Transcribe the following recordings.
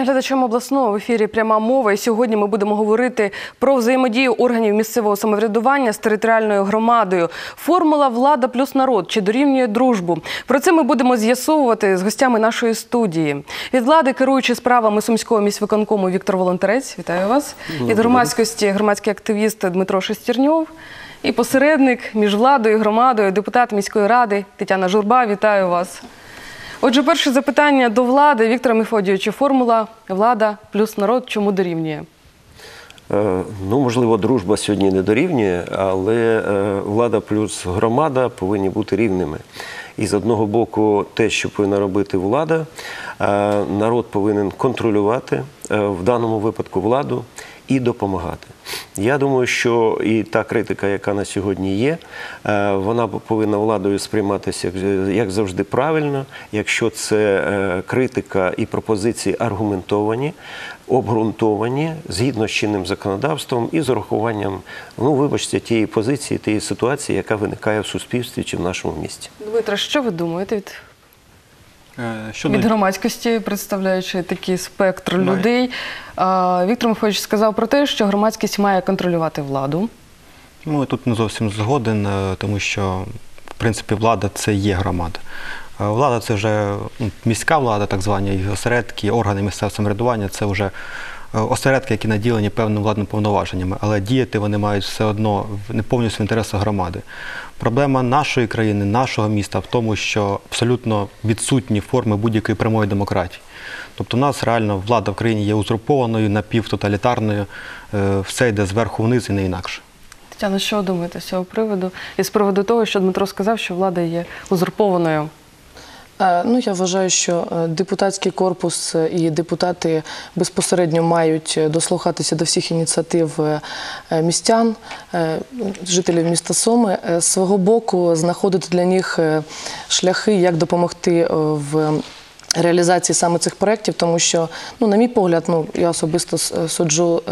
Вітання глядачам обласного в ефірі пряма мова. І сьогодні ми будемо говорити про взаємодію органів місцевого самоврядування з територіальною громадою. Формула влада плюс народ чи дорівнює дружбу. Про це ми будемо з'ясовувати з гостями нашої студії. Від влади керуючи справами сумського міськвиконкому Віктор Волонтерець. Вітаю вас. Від громадськості громадський активіст Дмитро Шестерньов. І посередник між владою і громадою, депутат міської ради Тетяна Журба. Вітаю вас. Отже, перше запитання до влади Віктора Мефодійовича. Формула влада плюс народ чому дорівнює? Е, Ну, можливо, дружба сьогодні не дорівнює, але е, влада плюс громада повинні бути рівними. І з одного боку, те, що повинна робити влада, е, народ повинен контролювати в даному випадку владу і допомагати. Я думаю, що і та критика, яка на сьогодні є, е, вона повинна владою сприйматися як- завжди правильно, якщо це е, критика і пропозиції аргументовані, обґрунтовані згідно з чинним законодавством і з урахуванням, ну вибачте, тієї позиції, тієї ситуації, яка виникає в суспільстві чи в нашому місті. Дмитро, що ви думаєте від, Щодо від громадськості, представляючи такий спектр Має. людей? Віктор Михайлович сказав про те, що громадськість має контролювати владу. ну, я тут не зовсім згоден, е, тому що в принципі влада це є громада. Е, Влада це вже ну, міська влада, так звані і осередки, органи місцевого самоврядування це вже е, осередки, які наділені певними владними повноваженнями, але діяти вони мають все одно не повністю в інтересах громади. Проблема нашої країни, нашого міста в тому, що абсолютно відсутні форми будь-якої прямої демократії. Тобто, у нас реально влада в країні є узурпованою, напівтоталітарною, е, все йде зверху вниз і не інакше. Тетяна, що думаєте з цього приводу? І з приводу того, що Дмитро сказав, що влада є узурпованою. Е, Ну, я вважаю, що е, депутатський корпус е, і депутати безпосередньо мають дослухатися до всіх ініціатив містян, жителів міста Суми. Е, З свого боку знаходити для них шляхи, як допомогти в. Реалізації саме цих проєктів, тому що, ну, на мій погляд, ну я особисто суджу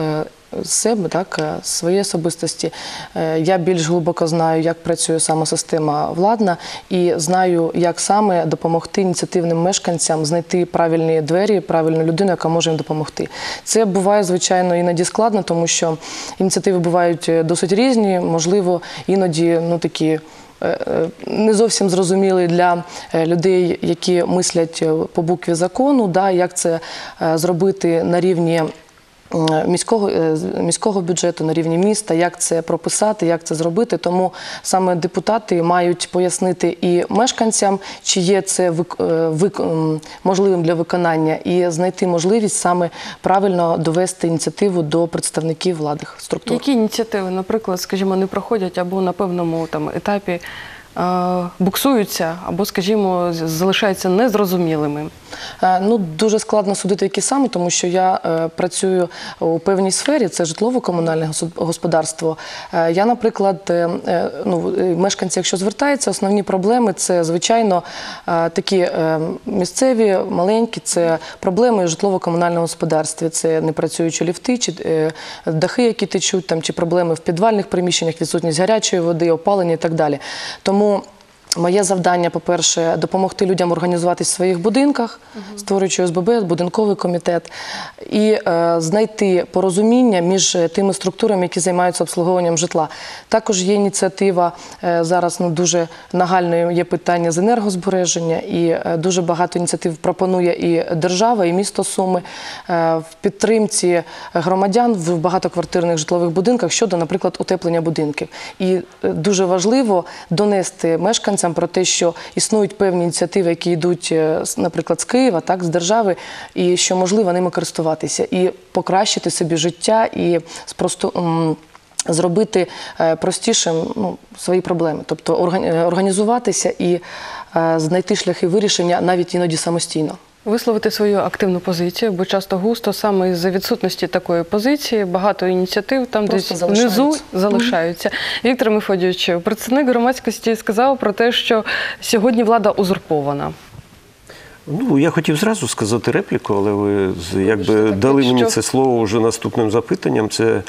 себе, так, е, своєї особистості. Е, Я більш глибоко знаю, як працює саме система владна, і знаю, як саме допомогти ініціативним мешканцям знайти правильні двері, правильну людину, яка може їм допомогти. Це буває, звичайно, іноді складно, тому що ініціативи бувають е, досить різні, можливо, іноді ну такі. Не зовсім зрозумілий для людей, які мислять по букві закону, да, як це зробити на рівні міського, е, міського бюджету, на рівні міста, як це прописати, як це зробити. Тому саме депутати мають пояснити і мешканцям, чи є це вик- е, можливим для виконання, і знайти можливість саме правильно довести ініціативу до представників владних структур. Які ініціативи, наприклад, скажімо, не проходять або на певному там етапі буксуються, або, скажімо, залишаються незрозумілими? Е, Ну, дуже складно судити, які саме, тому що я е, працюю у певній сфері, це житлово-комунальне господарство. Е, я, наприклад, е, е, ну, е, мешканці, якщо звертаються, основні проблеми це, звичайно, е, такі е, місцеві, маленькі, це проблеми житлово-комунальному господарстві. Це непрацюючі ліфти, чи е, дахи, які течуть, там, чи проблеми в підвальних приміщеннях, відсутність гарячої води, опалення і так далі. Тому comment Моє завдання, по-перше, допомогти людям організуватись в своїх будинках, створюючи ОСББ, будинковий комітет, і е, знайти порозуміння між е, тими структурами, які займаються обслуговуванням житла. Також є ініціатива е, зараз ну, дуже нагальною є питання з енергозбереження, і е, дуже багато ініціатив пропонує і держава, і місто Суми е, в підтримці громадян в багатоквартирних житлових будинках щодо, наприклад, утеплення будинків. І е, дуже важливо донести мешканцям про те, що існують певні ініціативи, які йдуть, е, наприклад, з Києва, так, з держави, і що можливо ними користуватися і покращити собі життя і спросту. Зробити е, простішим ну, свої проблеми, тобто е, організуватися і знайти шляхи вирішення навіть іноді самостійно. Висловити свою активну позицію, бо часто густо саме із-за відсутності такої позиції багато ініціатив там Просто десь внизу залишаються. залишаються. Віктор Мефодійович, представник громадськості сказав про те, що сьогодні влада узурпована. Ну, я хотів зразу сказати репліку, але ви якби дали мені це слово вже наступним запитанням. Це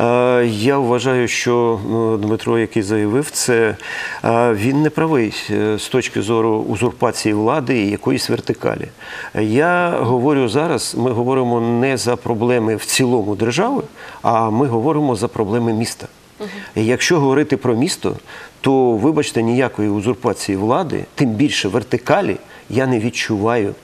е, я вважаю, що ну, Дмитро, який заявив, це е, він не правий е, з точки зору узурпації влади і якоїсь вертикалі. Я говорю зараз, ми говоримо не за проблеми в цілому держави, а ми говоримо за проблеми міста. І Якщо говорити про місто, то вибачте, ніякої узурпації влади, тим більше вертикалі, я не відчуваю.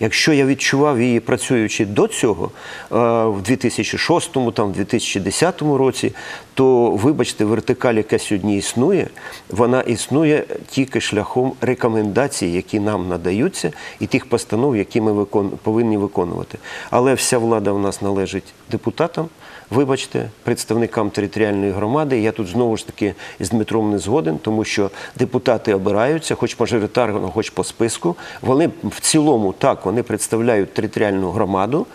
Якщо я відчував її працюючи до цього, е, в 2006, там, в 2010 році, то, вибачте, вертикаль, яка сьогодні існує, вона існує тільки шляхом рекомендацій, які нам надаються, і тих постанов, які ми повинні виконувати. Але вся влада в нас належить депутатам, вибачте, представникам територіальної громади. Я тут знову ж таки з Дмитром не згоден, тому що депутати обираються, хоч мажоритарно, хоч по списку. Вони в цілому так вони представляють територіальну громаду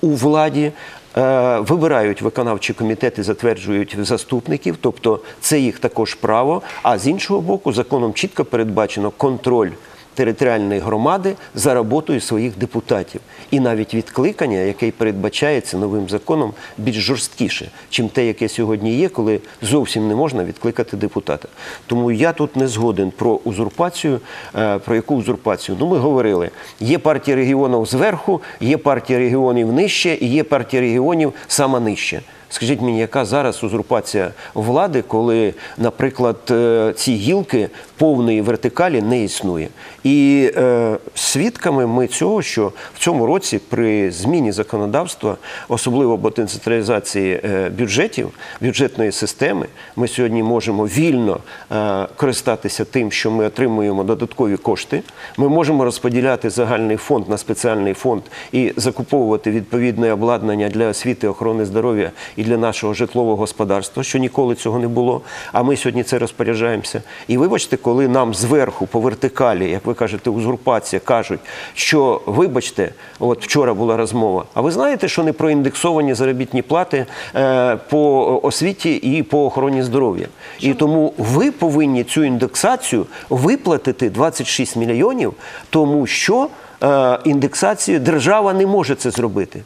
у владі. е, Вибирають виконавчі комітети, затверджують заступників, тобто це їх також право. А з іншого боку, законом чітко передбачено контроль територіальної громади за роботою своїх депутатів. І навіть відкликання, яке передбачається новим законом, більш жорсткіше, чим те, яке сьогодні є, коли зовсім не можна відкликати депутата. Тому я тут не згоден про узурпацію. Е, Про яку узурпацію? Ну, ми говорили, є партія регіонів зверху, є партія регіонів нижче і є партія регіонів саме нижче. Скажіть мені, яка зараз узурпація влади, коли, наприклад, е, ці гілки повної вертикалі не існує? І е, свідками ми цього, що в цьому році при зміні законодавства, особливо по децентралізації е, бюджетів, бюджетної системи, ми сьогодні можемо вільно е, користатися тим, що ми отримуємо додаткові кошти. Ми можемо розподіляти загальний фонд на спеціальний фонд і закуповувати відповідне обладнання для освіти, охорони здоров'я і для нашого житлового господарства, що ніколи цього не було. А ми сьогодні це розпоряджаємося. І вибачте, коли нам зверху по вертикалі, як ви кажете, узурпація кажуть, що вибачте, от вчора була розмова. А ви знаєте, що не проіндексовані заробітні плати е, по освіті і по охороні здоров'я? І тому ви повинні цю індексацію виплатити 26 мільйонів, тому що е, індексацію держава не може це зробити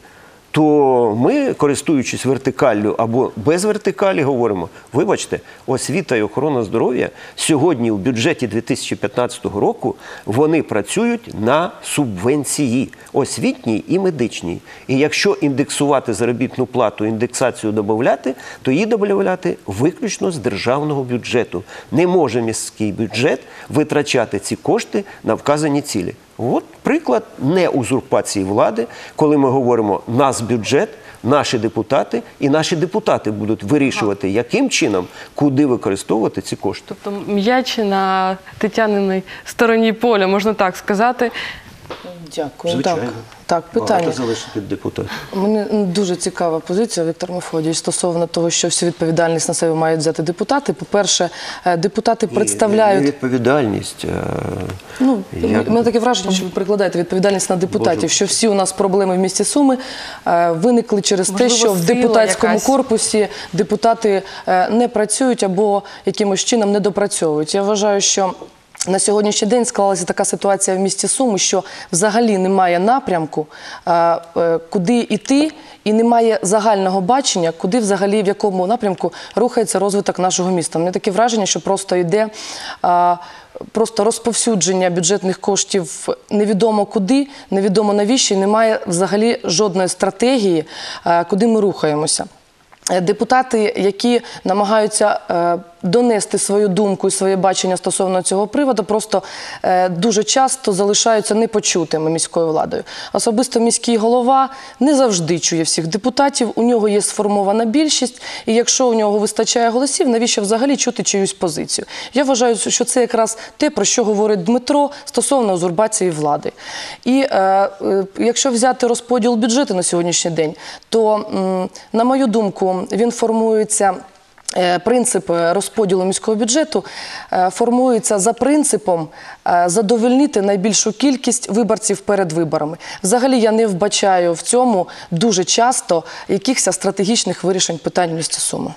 то ми, користуючись вертикаллю або без вертикалі, говоримо: вибачте, освіта і охорона здоров'я сьогодні у бюджеті 2015 року вони працюють на субвенції освітній і медичній. І якщо індексувати заробітну плату, індексацію додати, то її додати виключно з державного бюджету. Не може міський бюджет витрачати ці кошти на вказані цілі. От приклад не узурпації влади, коли ми говоримо нас бюджет, наші депутати, і наші депутати будуть вирішувати, яким чином, куди використовувати ці кошти. Тобто м'яч на Тетяниній стороні поля, можна так сказати. Дякую. Так, так, питання. Багато залежить від депутатів. Мені дуже цікава позиція, Віктор Мефодійович, стосовно того, що всю відповідальність на себе мають взяти депутати. По-перше, е, депутати представляють. Не відповідальність. а, Ну, як- у мене таке враження, що ви прикладаєте відповідальність на депутатів, Боже. що всі у нас проблеми в місті Суми е, виникли через те, що в депутатському якась. корпусі депутати е, не працюють або якимось чином не допрацьовують. Я вважаю, що. На сьогоднішній день склалася така ситуація в місті Суми, що взагалі немає напрямку, е, куди йти, і немає загального бачення, куди взагалі в якому напрямку рухається розвиток нашого міста. У мене таке враження, що просто йде просто розповсюдження бюджетних коштів невідомо куди, невідомо навіщо, і немає взагалі жодної стратегії, куди ми рухаємося. Е, Депутати, які намагаються е, донести свою думку і своє бачення стосовно цього приводу, просто е, дуже часто залишаються непочутими міською владою. Особисто міський голова не завжди чує всіх депутатів. У нього є сформована більшість, і якщо у нього вистачає голосів, навіщо взагалі чути чиюсь позицію? Я вважаю, що це якраз те, про що говорить Дмитро стосовно узурбації влади. І е, е, якщо взяти розподіл бюджету на сьогоднішній день, то, на мою думку, він формується. Е, Принцип розподілу міського бюджету е, формується за принципом е, задовольнити найбільшу кількість виборців перед виборами. Взагалі я не вбачаю в цьому дуже часто якихось стратегічних вирішень питань місті Суми.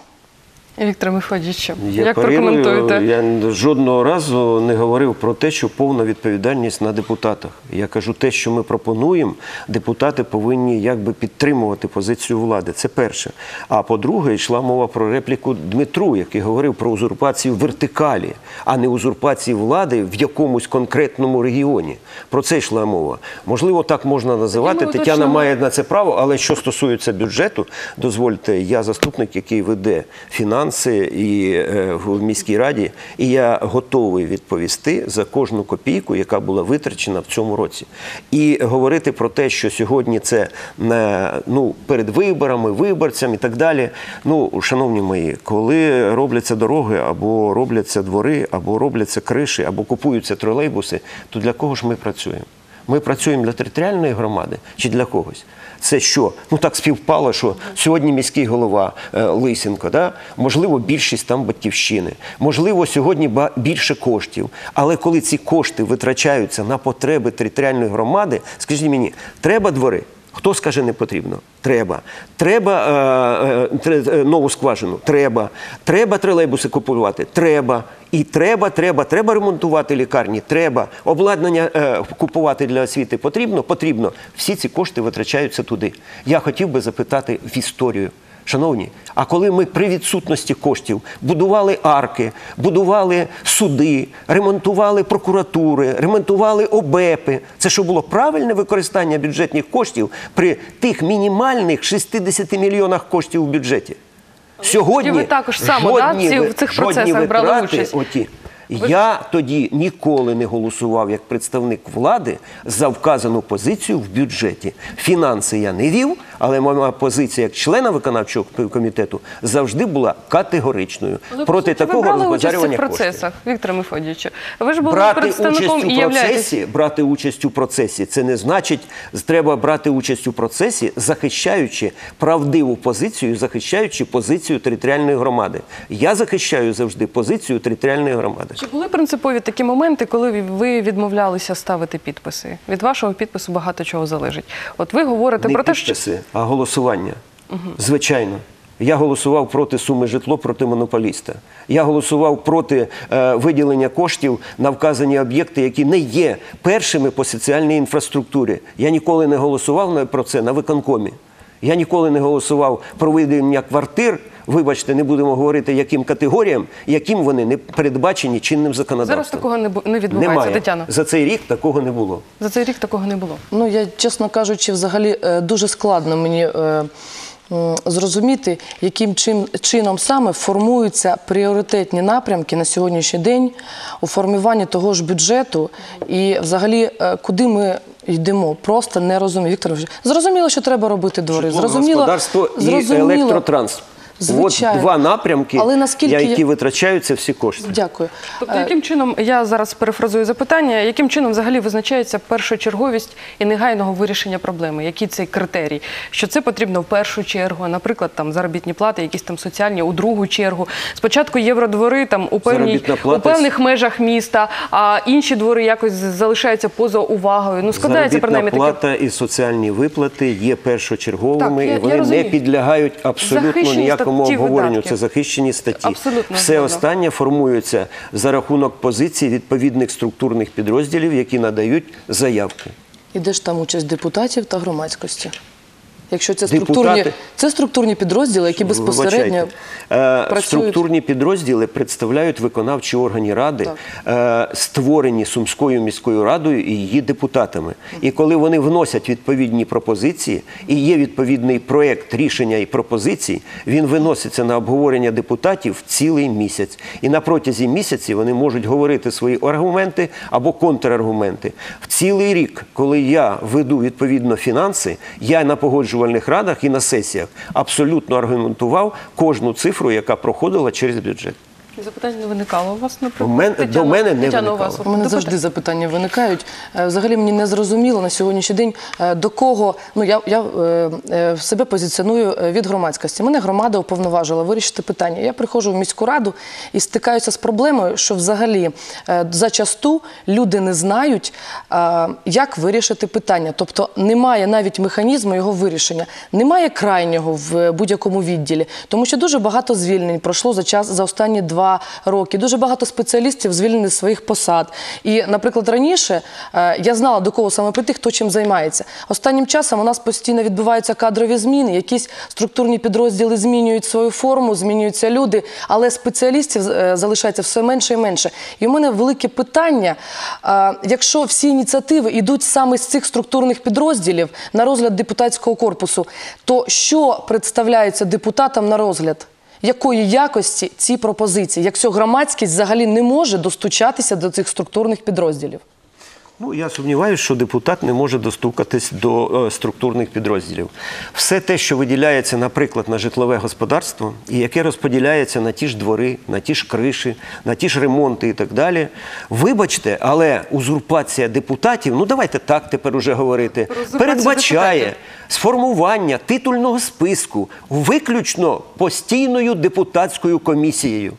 Віктор Мефодійович, Я як парирую, прокоментуєте? Я жодного разу не говорив про те, що повна відповідальність на депутатах. Я кажу, те, що ми пропонуємо, депутати повинні якби підтримувати позицію влади. Це перше. А по-друге, йшла мова про репліку Дмитру, який говорив про узурпацію вертикалі, а не узурпації влади в якомусь конкретному регіоні. Про це йшла мова. Можливо, так можна називати. Тетяна має на це право, але що стосується бюджету, дозвольте, я заступник, який веде фінанси і е, в міській раді, і я готовий відповісти за кожну копійку, яка була витрачена в цьому році. І говорити про те, що сьогодні це е, ну, перед виборами, виборцям і так далі. Ну, шановні мої, коли робляться дороги, або робляться двори, або робляться криші, або купуються тролейбуси, то для кого ж ми працюємо? Ми працюємо для територіальної громади чи для когось? Це що? Ну так співпало, що сьогодні міський голова е, Лисенко, да? можливо, більшість там батьківщини, можливо, сьогодні більше коштів. Але коли ці кошти витрачаються на потреби територіальної громади, скажіть мені, треба двори? Хто скаже не потрібно? Треба. Треба е, е, е, нову скважину? Треба. Треба тролейбуси купувати? Треба. І треба, треба, треба ремонтувати лікарні, треба. Обладнання е, купувати для освіти потрібно? Потрібно. Всі ці кошти витрачаються туди. Я хотів би запитати в історію. Шановні, а коли ми при відсутності коштів будували арки, будували суди, ремонтували прокуратури, ремонтували ОБЕПи, це що було правильне використання бюджетних коштів при тих мінімальних 60 мільйонах коштів у бюджеті? Сьогодні ви також само, да, ці- в цих жодні процесах брали участь? Оті. Я тоді ніколи не голосував як представник влади за вказану позицію в бюджеті. Фінанси я не вів, але моя позиція як члена виконавчого комітету завжди була категоричною Але, проти такого ви цих розбазарювання коштів. процесах, Віктор Мефодійович. Ви ж були Брати представником участь і у являєтесь. процесі, брати участь у процесі, це не значить, треба брати участь у процесі, захищаючи правдиву позицію, захищаючи позицію територіальної громади. Я захищаю завжди позицію територіальної громади. Чи були принципові такі моменти, коли ви відмовлялися ставити підписи? Від вашого підпису багато чого залежить. От ви говорите не про те, що підписи, а голосування. Звичайно. Я голосував проти суми житло проти монополіста. Я голосував проти е, виділення коштів на вказані об'єкти, які не є першими по соціальній інфраструктурі. Я ніколи не голосував про це на виконкомі. Я ніколи не голосував про виділення квартир. Вибачте, не будемо говорити, яким категоріям, яким вони не передбачені чинним законодавством. зараз такого не не відбувається, Немає. Тетяна. За цей рік такого не було. За цей рік такого не було. Ну, я, чесно кажучи, взагалі е, дуже складно мені е, зрозуміти, яким чин, чином саме формуються пріоритетні напрямки на сьогоднішній день у формуванні того ж бюджету і взагалі е, куди ми йдемо. Просто не розумію. Віктор, Іванович, зрозуміло, що треба робити двори. Зрозуміло, господарство і зрозуміло. Звичайно. От два напрямки, Але наскільки я- які витрачаються всі кошти. Дякую. Тобто, Е, яким чином я зараз перефразую запитання, яким чином взагалі визначається першочерговість і негайного вирішення проблеми? Який цей критерій? Що це потрібно в першу чергу, а, наприклад, там заробітні плати, якісь там соціальні у другу чергу. Спочатку євродвори там у певній Заробітна у певних межах міста, а інші двори якось залишаються поза увагою. Ну складається Заробітна принаймні таке. плата і соціальні виплати є першочерговими, Так, я- і вони розумію. не підлягають абсолютно Захищені ніякому статті обговоренню. видатки. Це захищені статті. Абсолютно Все згодна. останнє формується за рахунок позицій відповідних структурних підрозділів, які надають заявки. І де ж там участь депутатів та громадськості? Якщо це Депутати- структурні, це структурні підрозділи, які безпосередньо Е, працюють. Структурні підрозділи представляють виконавчі органи ради, е, створені Сумською міською радою і її депутатами. І коли вони вносять відповідні пропозиції, і є відповідний проєкт рішення і пропозицій, він виноситься на обговорення депутатів цілий місяць. І на протязі місяці вони можуть говорити свої аргументи або контраргументи. В цілий рік, коли я веду відповідно фінанси, я на погоджувальних радах і на сесіях абсолютно аргументував кожну цифру, яка проходила через бюджет. Запитань не виникало у вас, У наприклад? мене- до мене не Тетяно, у виникало. вас У мене запитання? завжди запитання виникають. Е, Взагалі мені не зрозуміло на сьогоднішній день, е, до кого ну я, я е, себе позиціоную від громадськості. Мене громада уповноважила вирішити питання. Я приходжу в міську раду і стикаюся з проблемою, що взагалі зачасту люди не знають, як вирішити питання. Тобто немає навіть механізму його вирішення, немає крайнього в будь-якому відділі, тому що дуже багато звільнень пройшло за час за останні два роки. Дуже багато спеціалістів звільнені з своїх посад. І, наприклад, раніше е, я знала до кого саме прийти, хто чим займається. Останнім часом у нас постійно відбуваються кадрові зміни, якісь структурні підрозділи змінюють свою форму, змінюються люди, але спеціалістів е, залишається все менше і менше. І у мене велике питання: е, якщо всі ініціативи йдуть саме з цих структурних підрозділів на розгляд депутатського корпусу, то що представляється депутатам на розгляд? Якої якості ці пропозиції, якщо громадськість взагалі не може достучатися до цих структурних підрозділів? Ну, я сумніваюся, що депутат не може достукатись до е, структурних підрозділів. Все те, що виділяється, наприклад, на житлове господарство, і яке розподіляється на ті ж двори, на ті ж криші, на ті ж ремонти і так далі. Вибачте, але узурпація депутатів, ну давайте так тепер уже говорити, передбачає депутатів. сформування титульного списку виключно постійною депутатською комісією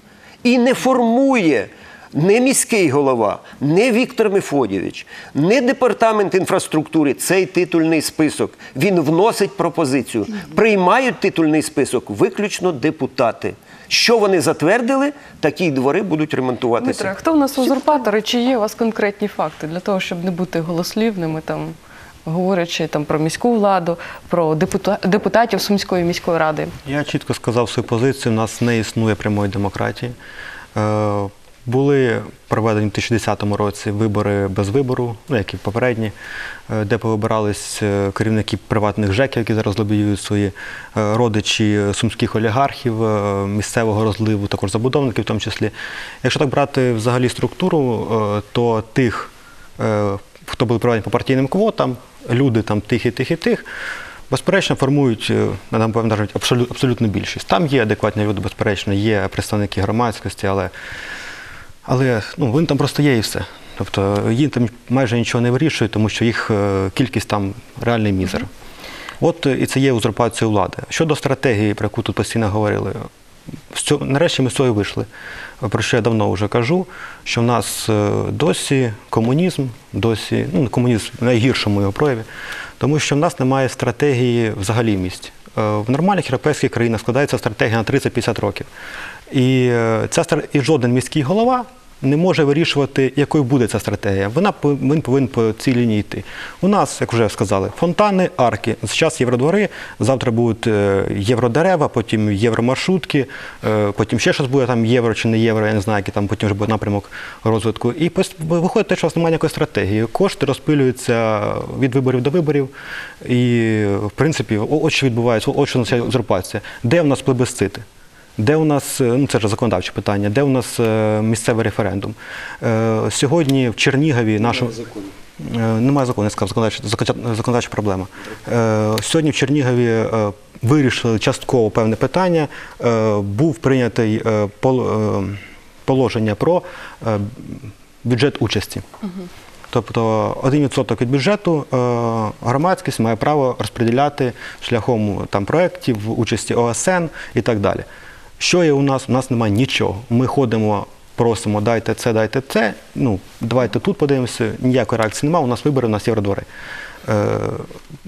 і не формує не міський голова, не Віктор Мефодійович, не департамент інфраструктури цей титульний список. Він вносить пропозицію. Приймають титульний список виключно депутати. Що вони затвердили, такі двори будуть ремонтуватися. Дмитре, а хто в нас узурпатори? Чи є у вас конкретні факти для того, щоб не бути голослівними, там, говорячи там, про міську владу, про депута- депутатів Сумської міської ради? Я чітко сказав свою позицію. У нас не існує прямої демократії. Були проведені в 2010 році вибори без вибору, ну як і попередні, е, де повибирались е, керівники приватних ЖЕКів, які зараз лобіюють свої е, родичі сумських олігархів, місцевого розливу, також забудовників в тому числі. Якщо так брати взагалі структуру, то тих, хто були проведені по партійним квотам, люди там тих і тих і тих. Безперечно, формують, напевно, навіть абсолютну більшість. Там є адекватні люди, безперечно, є представники громадськості, але, але ну, вони там просто є і все. Тобто їм там майже нічого не вирішує, тому що їх е, кількість там реальний мізер. От е, і це є узурпація влади. Щодо стратегії, про яку тут постійно говорили, нарешті ми з цього вийшли. Про що я давно вже кажу, що в нас е, досі комунізм, досі ну, комунізм в найгіршому його прояві, тому що в нас немає стратегії взагалі. Е, В нормальних європейських країнах складається стратегія на 30-50 років. І, е, ця, і жоден міський голова не може вирішувати, якою буде ця стратегія. Вона він повинен по цій лінії йти. У нас, як вже сказали, фонтани, арки. Зараз євродвори, завтра будуть е, євродерева, потім євромаршрутки, е, потім ще щось буде там євро чи не євро, я не знаю, який там потім вже буде напрямок розвитку. І виходить те, що у вас немає ніякої стратегії. Кошти розпилюються від виборів до виборів. І, в принципі, от що відбувається, от що на ця узурпація. Де в нас плебисцити? Де у нас, е, ну це ж законодавче питання, де у нас е, місцевий референдум? Е, Сьогодні в Чернігові нашому Е, Немає закону, я сказав, законодавча, проблема. Сьогодні в Чернігові вирішили частково певне питання. Був прийнятий пол- положення про бюджет участі. Тобто 1% від бюджету громадськість має право розподіляти шляхом там, проєктів, участі ОСН і так далі. Що є у нас? У нас немає нічого. Ми ходимо, просимо, дайте це, дайте це. Ну, давайте тут подивимося. Ніякої реакції немає. У нас вибори, у нас євродвори. Е,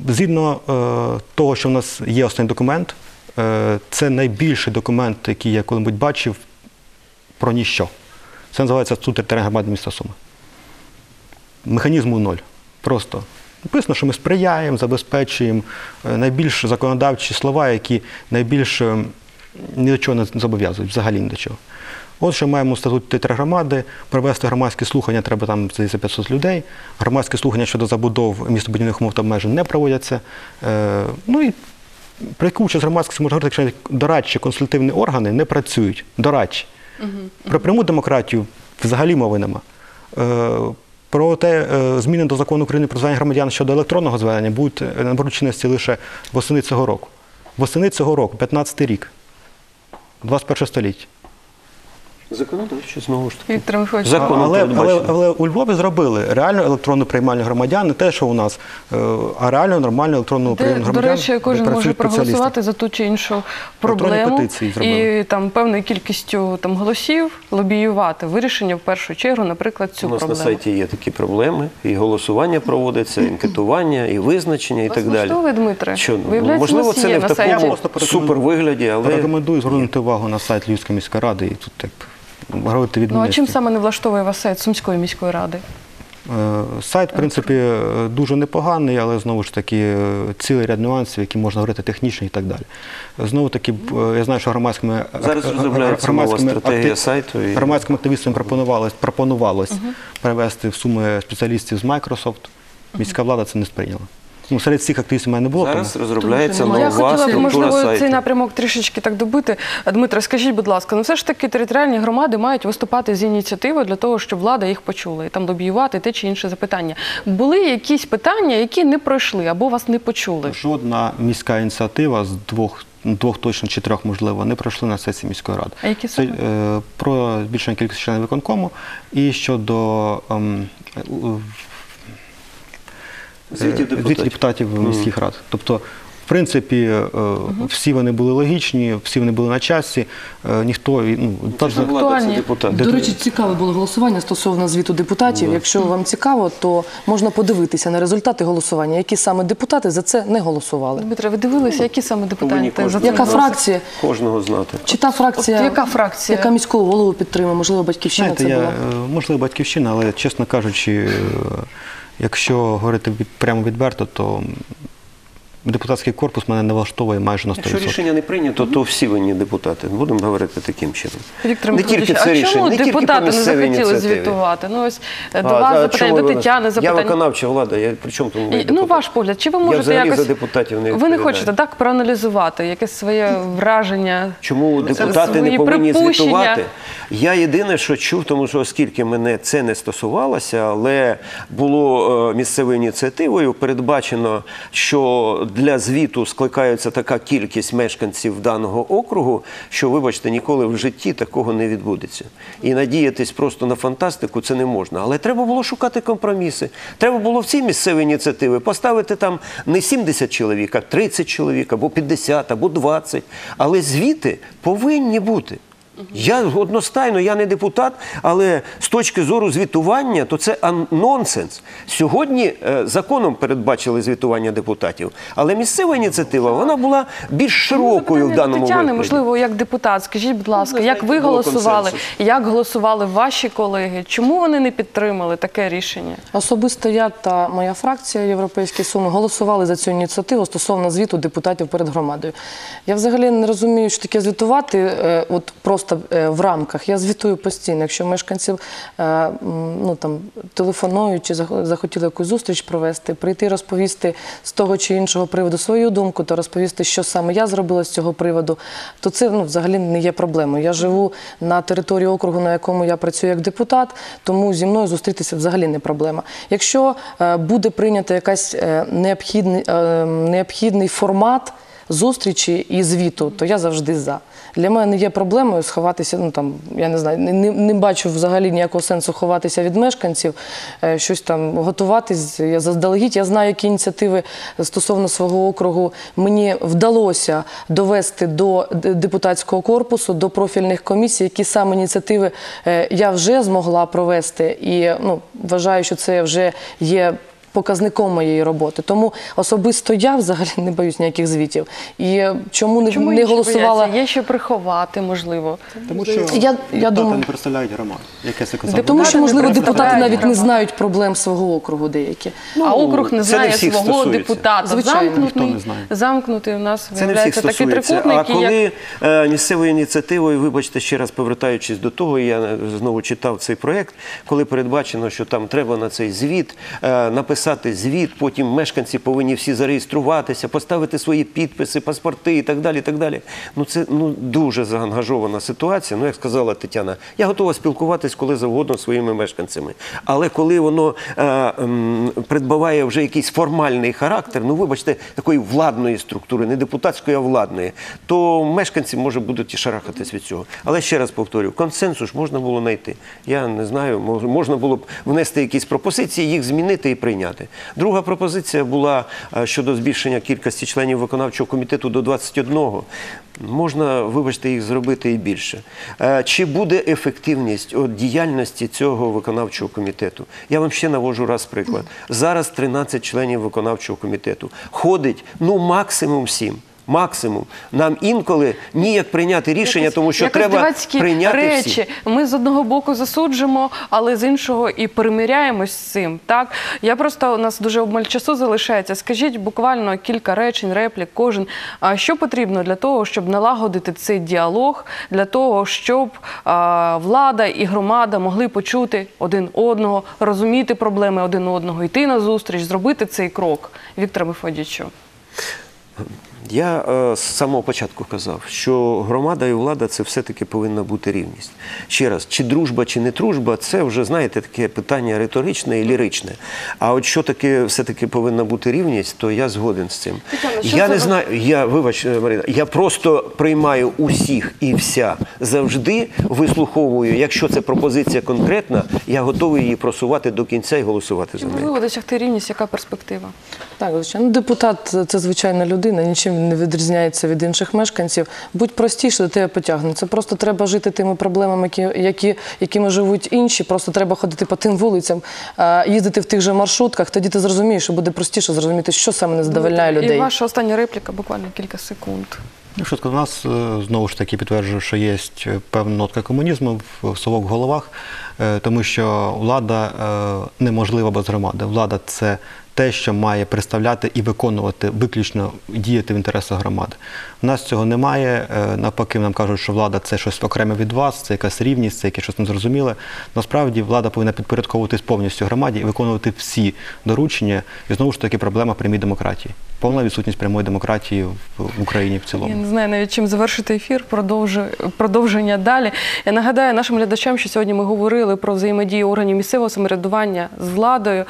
згідно е, того, що у нас є останній документ, е, це найбільший документ, який я коли-небудь бачив про ніщо. Це називається Статут територіальної громади міста Суми механізму ноль. Просто написано, що ми сприяємо, забезпечуємо е, найбільш законодавчі слова, які найбільш е, ні до чого не зобов'язують, взагалі ні до чого. От що маємо статут тетергромади, провести громадські слухання, треба там здається, 500 людей. Громадські слухання щодо забудов містобудівних умов там майже не проводяться. Е, ну і про яку участь громадськості можна говорити, якщо дорадчі консультативні органи не працюють. Дорадчі. Про пряму демократію взагалі мови нема. Е, Про те, е, зміни до закону України про звернення громадян щодо електронного звернення будуть е, наберуть лише восени цього року. Восени цього року, 15 рік, 21 століття. Законодавчо, знову ж таки. Віктор Михайлович, Законом але, але, але у Львові зробили реально електронну приймальню громадян, не те, що у нас, е, а реально нормальну електронну Де, приймальню до речі, кожен може проголосувати за ту чи іншу проблему і там певною кількістю там голосів лобіювати вирішення в першу чергу, наприклад, цю У нас проблему. на сайті є такі проблеми, і голосування проводиться, і анкетування, і визначення, і Вас так далі. влаштовує, Дмитре? Що, ну, Виявляється, можливо, це не в такому супер вигляді, але Рекомендую звернути увагу на сайт Львівської міської ради і тут як говорити від Ну а чим саме не влаштовує вас сайт Сумської міської ради? Е, Сайт, в принципі, е, дуже непоганий, але знову ж таки е, цілий ряд нюансів, які можна говорити технічно і так далі. Знову таки, я знаю, що громадськими Зараз громадськими стратегія сайту і- Громадським активістам пропонувалось, пропонувалось перевести в суми спеціалістів з Microsoft. Міська влада це не сприйняла. Ну, серед всіх активістів в мене не було. зараз тому- розробляється Ну, я хотіла б, структура можливо, сайту. цей напрямок трішечки так добити. Дмитро, скажіть, будь ласка, ну все ж таки територіальні громади мають виступати з ініціативою для того, щоб влада їх почула і там лобіювати те чи інше запитання. Були якісь питання, які не пройшли або вас не почули? Жодна міська ініціатива з двох, двох точно чи трьох, можливо, не пройшли на сесії міської ради. А які Це е, про збільшення кількості членів виконкому і щодо у- Звітів е, депутатів. депутатів міських рад. Тобто, в принципі, е, всі вони були логічні, всі вони були на часі. е, Ніхто ну, ж депутат. До речі, цікаве було голосування стосовно звіту депутатів. Якщо вам цікаво, то можна подивитися на результати голосування, які саме депутати за це не голосували. Дмитро, ви дивилися, які саме депутати за це Яка фракція? Кожного знати. Чи та фракція, От яка фракція? яка міського голову підтримує? Можливо, батьківщина Знаєте, це була. можливо, батьківщина, але чесно кажучи, якщо говорити прямо відверто, то депутатський корпус мене не влаштовує майже на 100%. Якщо рішення не прийнято, то всі винні депутати. Будемо говорити таким чином. Віктор не а чому не тільки депутати не захотіли звітувати? Ну ось е, до А, вас а запитання, до Тетяни Я виконавча влада, я при чому тому І, ну, ваш погляд, чи ви можете взагалі якось за депутатів не ви не хочете так проаналізувати якесь своє враження? Чому депутати не повинні звітувати? Я єдине, що чув, тому що оскільки мене це не стосувалося, але було е, місцевою ініціативою передбачено, що для звіту скликаються така кількість мешканців даного округу, що, вибачте, ніколи в житті такого не відбудеться. І надіятись просто на фантастику це не можна. Але треба було шукати компроміси. Треба було в ці місцеві ініціативи поставити там не 70 чоловік, а 30 чоловік, або 50, або 20. Але звіти повинні бути. Я одностайно, я не депутат, але з точки зору звітування, то це нонсенс. Сьогодні е, законом передбачили звітування депутатів, але місцева ініціатива вона була більш широкою в даному Тетяни, випадку. можливо, як депутат. Скажіть, будь ласка, Ну, як ви голосували, як голосували ваші колеги? Чому вони не підтримали таке рішення? Особисто я та моя фракція Європейські суми голосували за цю ініціативу стосовно звіту депутатів перед громадою. Я взагалі не розумію, що таке звітувати е, от просто е, в рамках. Я звітую постійно. Якщо мешканців е, ну, там, телефонують чи захотіли якусь зустріч провести, прийти розповісти з того чи іншого приводу свою думку, то розповісти, що саме я зробила з цього приводу, то це ну, взагалі не є проблемою. Я живу на території округу, на якому я працюю як депутат, тому зі мною зустрітися взагалі не проблема. Якщо е, буде прийнято якась необхідний, необхідний формат зустрічі і звіту, то я завжди за. Для мене є проблемою сховатися. Ну там я не знаю, не, не, бачу взагалі ніякого сенсу ховатися від мешканців, е, щось там готуватись. Я заздалегідь. Я знаю, які ініціативи стосовно свого округу мені вдалося довести до депутатського корпусу, до профільних комісій, які саме ініціативи е, я вже змогла провести, і ну вважаю, що це вже є. Показником моєї роботи, тому особисто я взагалі не боюсь ніяких звітів. І чому не, Чому не голосувала? бояться? Є що приховати, можливо. Тому що Я- я думаю- не представляють громаду. Яке це казав? Тому що, можливо, депутати навіть не знають проблем свого округу деякі. а округ не це не знає свого стосується. депутата. Звичайно, замкнутий, не знає. замкнутий у нас Це не всіх виявляється такий трикутник. А і як- коли е, місцевою ініціативою, вибачте, ще раз повертаючись до того, я знову читав цей проєкт, коли передбачено, що там треба на цей звіт е, написати. Написати звіт, потім мешканці повинні всі зареєструватися, поставити свої підписи, паспорти і так далі. І так далі. Ну це ну дуже заангажована ситуація. Ну, як сказала Тетяна, я готова спілкуватись коли завгодно своїми мешканцями. Але коли воно е, м, придбаває вже якийсь формальний характер, ну вибачте, такої владної структури, не депутатської, а владної, то мешканці може будуть і шарахатись від цього. Але ще раз повторю, консенсус можна було знайти. Я не знаю, мож- можна було б внести якісь пропозиції, їх змінити і прийняти. Друга пропозиція була е, щодо збільшення кількості членів виконавчого комітету до 21. Можна, вибачте, їх зробити і більше. Е, Чи буде ефективність от, діяльності цього виконавчого комітету? Я вам ще навожу раз приклад. Зараз 13 членів виконавчого комітету. Ходить ну максимум 7. Максимум. Нам інколи ніяк прийняти рішення, Якось- тому що якось треба дивацькі прийняти речі. всі. Ми з одного боку засуджуємо, але з іншого і примиряємось з цим. Так я просто у нас дуже обмаль часу залишається. Скажіть буквально кілька речень, реплік, кожен. А що потрібно для того, щоб налагодити цей діалог, для того, щоб а, влада і громада могли почути один одного, розуміти проблеми один одного, йти на зустріч, зробити цей крок. Віктор Мефодійовичу. Я е, з самого початку казав, що громада і влада це все-таки повинна бути рівність. Ще раз, чи дружба, чи не дружба, це вже, знаєте, таке питання риторичне і ліричне. А от що таке все-таки повинна бути рівність, то я згоден з цим. Тетяна, я не знаю, я, вибач, е, Марина, я просто приймаю усіх і вся завжди вислуховую. Якщо це пропозиція конкретна, я готовий її просувати до кінця і голосувати за неї. можливо досягти рівність? Яка перспектива? Так, звичайно, Ну, депутат це звичайна людина, нічим не відрізняється від інших мешканців. Будь простіше, до тебе потягне. Це просто треба жити тими проблемами, які, які, якими живуть інші. Просто треба ходити по тим вулицям, їздити в тих же маршрутках. Тоді ти зрозумієш, що буде простіше зрозуміти, що саме не задовольняє людей. І ваша остання репліка, буквально кілька секунд. Ну, Швидко, у нас е, знову ж таки підтверджує, що є певна нотка комунізму в совок головах, е, тому що влада е, неможлива без громади. Влада це те, що має представляти і виконувати виключно діяти в інтересах громади. У нас цього немає. е, Навпаки, нам кажуть, що влада це щось окреме від вас, це якась рівність, це якесь щось незрозуміле. Насправді влада повинна підпорядковуватись повністю громаді і виконувати всі доручення. І знову ж таки проблема прямій демократії. Повна відсутність прямої демократії в Україні в цілому. Я не знаю навіть чим завершити ефір. Продовження далі. Я нагадаю нашим глядачам, що сьогодні ми говорили про взаємодію органів місцевого самоврядування з владою,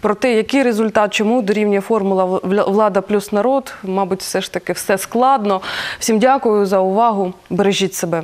про те, який результат, чому дорівнює формула влада плюс народ. Мабуть, все ж таки все складно. Всім дякую за увагу. Бережіть себе.